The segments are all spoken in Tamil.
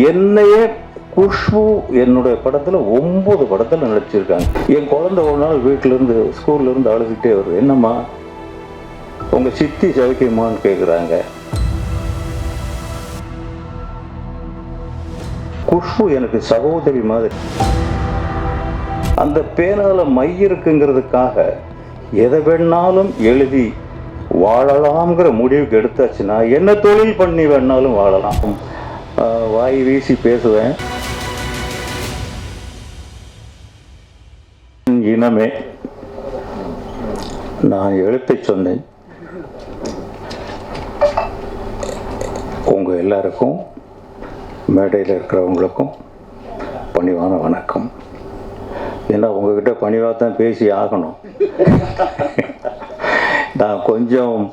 என்னையே குஷ்பு என்னுடைய படத்தில் ஒம்பது படத்தில் நடிச்சிருக்காங்க. என் குழந்தை ஒரு நாள் வீட்டிலேருந்து ஸ்கூல்லேருந்து அழுதுகிட்டே வருது. என்னம்மா உங்கள் சித்தி சவிக்குமான்னு கேட்குறாங்க குஷ்பு எனக்கு சகோதரி மாதிரி. அந்த பேனால மை இருக்குங்கிறதுக்காக எதை வேணாலும் எழுதி வாழலாம்ங்கிற முடிவுக்கு எடுத்தாச்சுன்னா என்ன தொழில் பண்ணி வேணாலும் வாழலாம். வாய் வீசி பேசுவேன். இனமே நான் எழுத்தை சொன்னேன். உங்கள் எல்லாருக்கும் மேடையில் இருக்கிறவங்களுக்கும் பணிவான வணக்கம். ஏன்னா உங்ககிட்ட பணிவாக தான் பேசி ஆகணும். நான் கொஞ்சம்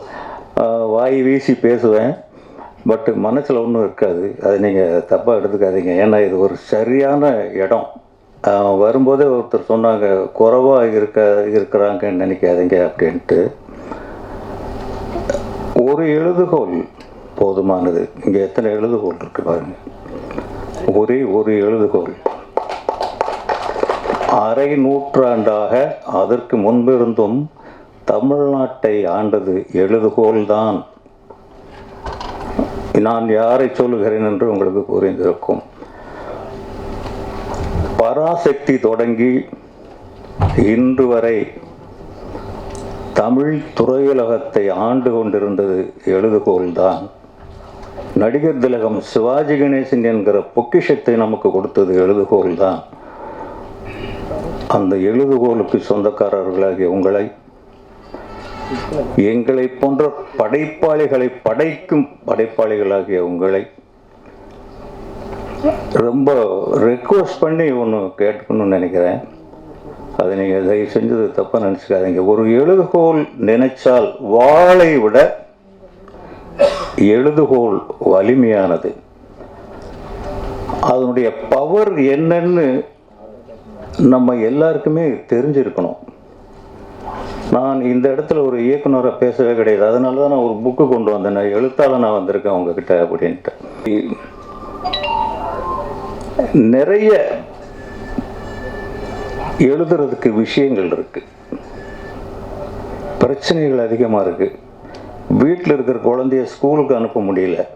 வாய் வீசி பேசுவேன். பட் மனசில் ஒன்றும் இருக்காது. அது நீங்கள் தப்பாக எடுத்துக்காதீங்க. ஏன்னா இது ஒரு சரியான இடம். வரும்போதே ஒருத்தர் சொன்னாங்க குறைவாக இருக்க இருக்கிறாங்கன்னு நினைக்காதீங்க அப்படின்ட்டு. ஒரு எழுதுகோல் போதுமானது. இங்கே எத்தனை எழுதுகோல் இருக்கு பாருங்க. ஒரே ஒரு எழுதுகோல் அரை நூற்றாண்டாக அதற்கு முன்பிருந்தும் தமிழ்நாட்டை ஆண்டது எழுதுகோல்தான் நான் யாரை சொல்லுகிறேன் என்று உங்களுக்கு புரிந்திருக்கும். பராசக்தி தொடங்கி இன்று வரை தமிழ் துறையுலகத்தை ஆண்டு கொண்டிருந்தது எழுதுகோள்தான் நடிகர் திலகம் சிவாஜி கணேசன் என்கிற பொக்கிஷத்தை நமக்கு கொடுத்தது எழுதுகோல்தான் அந்த எழுதுகோலுக்கு சொந்தக்காரர்களாகிய உங்களை எங்களை போன்ற படைப்பாளிகளை படைக்கும் படைப்பாளிகளாகிய உங்களை ரொம்ப ரெக்வஸ்ட் பண்ணி ஒன்று கேட்கணும்னு நினைக்கிறேன். அதை நீங்கள் தயவு செஞ்சது தப்பாக நினச்சிக்காதீங்க. ஒரு எழுதுகோல் நினைச்சால் வாளை விட எழுதுகோல் வலிமையானது. அதனுடைய பவர் என்னன்னு நம்ம எல்லாருக்குமே தெரிஞ்சிருக்கணும். நான் இந்த இடத்துல ஒரு இயக்குனரை பேசவே கிடையாது. அதனால தான் நான் ஒரு புக்கு கொண்டு வந்தேன். நான் எழுத்தால நான் வந்திருக்கேன் உங்ககிட்ட அப்படின்ட்டு. நிறைய எழுதுறதுக்கு விஷயங்கள் இருக்கு. பிரச்சனைகள் அதிகமாக இருக்கு. வீட்டில் இருக்கிற குழந்தைய ஸ்கூலுக்கு அனுப்ப முடியல.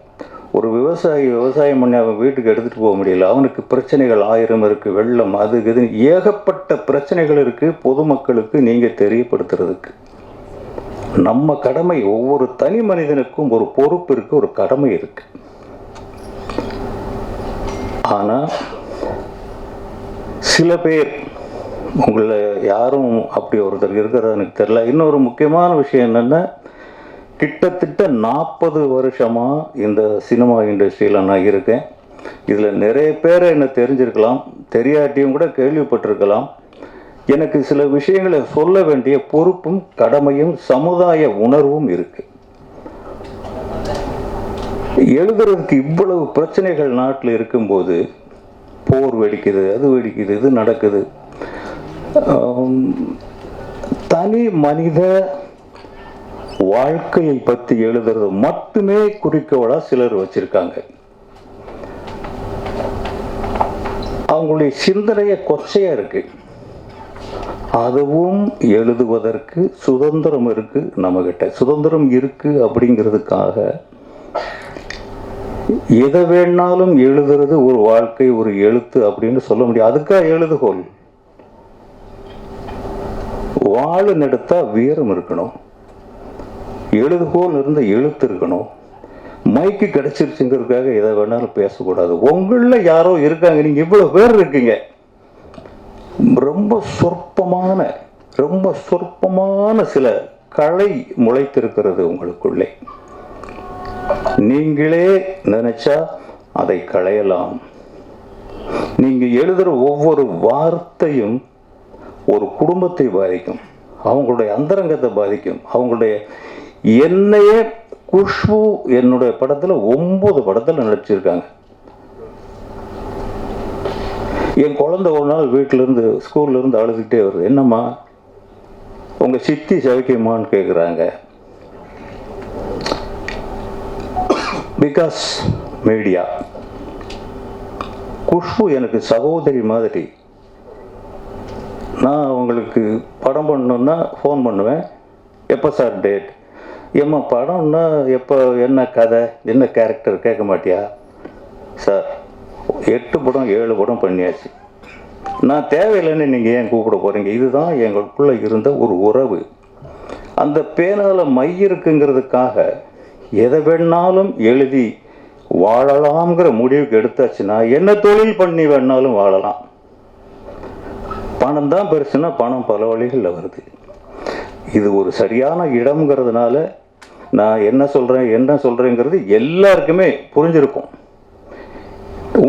ஒரு விவசாயி விவசாயம் பண்ணி அவன் வீட்டுக்கு எடுத்துகிட்டு போக முடியல. அவனுக்கு பிரச்சனைகள் ஆயிரம் இருக்குது வெள்ளம் அது இது ஏகப்பட்ட பிரச்சனைகள் இருக்குது பொதுமக்களுக்கு நீங்கள் தெரியப்படுத்துறதுக்கு. நம்ம கடமை ஒவ்வொரு தனி மனிதனுக்கும் ஒரு பொறுப்பு இருக்குது ஒரு கடமை இருக்குது ஆனால் சில பேர் உங்களை யாரும் அப்படி ஒருத்தர் இருக்கிறது எனக்கு தெரியல. இன்னொரு முக்கியமான விஷயம் என்னென்னா கிட்டத்தட்ட நாற்பது வருஷமாக இந்த சினிமா இண்டஸ்ட்ரியில் நான் இருக்கேன். இதில் நிறைய பேரை என்ன தெரிஞ்சிருக்கலாம் தெரியாட்டியும் கூட கேள்விப்பட்டிருக்கலாம். எனக்கு சில விஷயங்களை சொல்ல வேண்டிய பொறுப்பும் கடமையும் சமுதாய உணர்வும் இருக்குது எழுதுறதுக்கு இவ்வளவு பிரச்சனைகள் நாட்டில் இருக்கும்போது போர் வெடிக்குது அது வெடிக்குது இது நடக்குது. தனி மனித வாழ்க்கையை பற்றி எழுதுறது மட்டுமே குறிக்கோளா சிலர் வச்சிருக்காங்க. அவங்களுடைய சிந்தனைய கொச்சையா இருக்கு. அதுவும் எழுதுவதற்கு சுதந்திரம் இருக்கு நம்மகிட்ட. சுதந்திரம் இருக்கு அப்படிங்கிறதுக்காக எதை வேணாலும் எழுதுறது ஒரு வாழ்க்கை ஒரு எழுத்து அப்படின்னு சொல்ல முடியும். அதுக்காக எழுதுகோள்? வாழு நடத்தா வீரம் இருக்கணும். எழுதுகோல் இருந்த எழுத்து இருக்கணும் மைக்கு கிடைச்சிருச்சுங்கிறதுக்காக எதை வேணாலும் பேசக்கூடாது. உங்களில் யாரோ இருக்காங்க. நீங்கள் இவ்வளோ பேர் இருக்கீங்க. ரொம்ப சொற்பமான ரொம்ப சொற்பமான சில கலை முளைத்திருக்கிறது உங்களுக்குள்ளே. நீங்களே நினைச்சா அதை களையலாம். நீங்க எழுதுற ஒவ்வொரு வார்த்தையும் ஒரு குடும்பத்தை பாதிக்கும். அவங்களுடைய அந்தரங்கத்தை பாதிக்கும். அவங்களுடைய என்னையே குஷ்பு என்னுடைய படத்தில் ஒன்பது படத்தில் நடிச்சிருக்காங்க. என் குழந்த ஒரு நாள் வீட்டிலேருந்து ஸ்கூல்லேருந்து அழுதுகிட்டே வருது. என்னம்மா உங்கள் சித்தி சவிக்கியமான்னு கேட்குறாங்க பிகாஸ் மீடியா குஷ்பு எனக்கு சகோதரி மாதிரி. நான் அவங்களுக்கு படம் பண்ணணுன்னா ஃபோன் பண்ணுவேன். எப்போ சார் டேட் ஏம்மா படம்னா எப்போ என்ன கதை என்ன கேரக்டர் கேட்க மாட்டியா? சார் எட்டு படம் ஏழு படம் பண்ணியாச்சு. நான் தேவையில்லைன்னு நீங்கள் ஏன் கூப்பிட போகிறீங்க இதுதான் எங்களுக்குள்ளே இருந்த ஒரு உறவு. அந்த பேனால மை இருக்குங்கிறதுக்காக எதை வேணாலும் எழுதி வாழலாம்ங்கிற முடிவுக்கு எடுத்தாச்சுன்னா என்ன தொழில் பண்ணி வேணாலும் வாழலாம். பணம் தான் பெருசுன்னா பணம் பல வழிகளில் வருது. இது ஒரு சரியான இடம்ங்கிறதுனால நான் என்ன சொல்கிறேன் என்ன சொல்கிறேங்கிறது எல்லாருக்குமே புரிஞ்சிருக்கும்.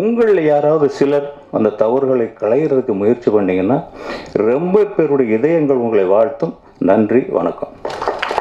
உங்களில் யாராவது சிலர் அந்த தவறுகளை களையிறதுக்கு முயற்சி பண்ணிங்கன்னா ரொம்ப பேருடைய இதயங்கள் உங்களை வாழ்த்தும். நன்றி வணக்கம்.